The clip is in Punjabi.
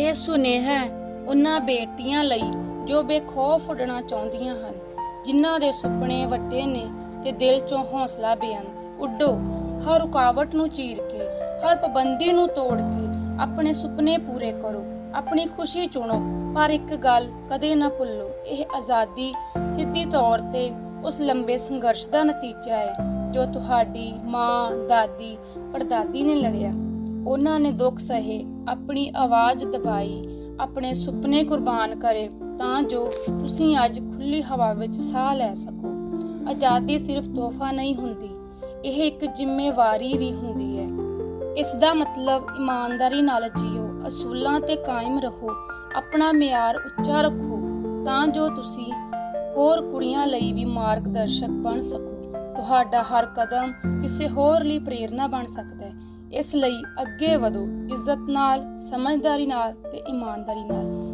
ਇਹ ਸੁਨੇਹਾ ਉਹਨਾਂ ਬੇਟੀਆਂ ਲਈ ਜੋ ਬੇਖੌਫ ਉੱਡਣਾ ਚਾਹੁੰਦੀਆਂ ਹਨ, ਜਿਨ੍ਹਾਂ ਦੇ ਸੁਪਨੇ ਵੱਡੇ ਨੇ ਤੇ ਦਿਲ ਚੋਂ ਹੌਸਲਾ ਬੇਅੰਤ। ਉੱਡੋ, ਹਰ ਰੁਕਾਵਟ ਨੂੰ ਚੀਰ ਕੇ, ਹਰ ਪਾਬੰਦੀ ਨੂੰ ਤੋੜ ਕੇ, ਆਪਣੇ ਸੁਪਨੇ ਪੂਰੇ ਕਰੋ, ਆਪਣੀ ਖੁਸ਼ੀ ਚੁਣੋ, ਪਰ ਇੱਕ ਗੱਲ ਕਦੇ ਨਾ ਭੁੱਲੋ, ਇਹ ਆਜ਼ਾਦੀ ਸਿੱਧੀ ਤੌਰ ਤੇ ਉਸ ਲੰਬੇ ਸੰਘਰਸ਼ ਦਾ ਨਤੀਜਾ ਹੈ, ਜੋ ਤੁਹਾਡੀ ਮਾਂ, ਦਾਦੀ, ਪੜਦਾਦੀ ਨੇ ਲੜਿਆ। ਉਹਨਾਂ ਨੇ ਦੁੱਖ ਸਹੇ ਆਪਣੀ ਆਵਾਜ਼ ਦਬਾਈ, ਆਪਣੇ ਸੁਪਨੇ ਕੁਰਬਾਨ ਕਰੇ ਤਾਂ ਜੋ ਤੁਸੀਂ ਅੱਜ ਖੁੱਲੀ ਹਵਾ ਵਿੱਚ ਸਾਹ ਲੈ ਸਕੋ। ਆਜ਼ਾਦੀ ਸਿਰਫ ਤੋਹਫਾ ਨਹੀਂ ਹੁੰਦੀ, ਇਹ ਇੱਕ ਜ਼ਿੰਮੇਵਾਰੀ ਵੀ ਹੁੰਦੀ ਹੈ। ਇਸ ਦਾ ਮਤਲਬ ਇਮਾਨਦਾਰੀ ਨਾਲ ਜੀਓ, ਅਸੂਲਾਂ ਤੇ ਕਾਇਮ ਰਹੋ, ਆਪਣਾ ਮਿਆਰ ਉੱਚਾ ਰੱਖੋ ਤਾਂ ਜੋ ਤੁਸੀਂ ਹੋਰ ਕੁੜੀਆਂ ਲਈ ਵੀ ਮਾਰਗਦਰਸ਼ਕ ਬਣ ਸਕੋ। ਤੁਹਾਡਾ ਹਰ ਕਦਮ ਕਿਸੇ ਹੋਰ ਲਈ ਪ੍ਰੇਰਨਾ ਬਣ ਸਕਦਾ ਹੈ। ਇਸ ਲਈ ਅੱਗੇ ਵਧੋ ਇੱਜ਼ਤ ਨਾਲ ਸਮਝਦਾਰੀ ਨਾਲ ਤੇ ਇਮਾਨਦਾਰੀ ਨਾਲ।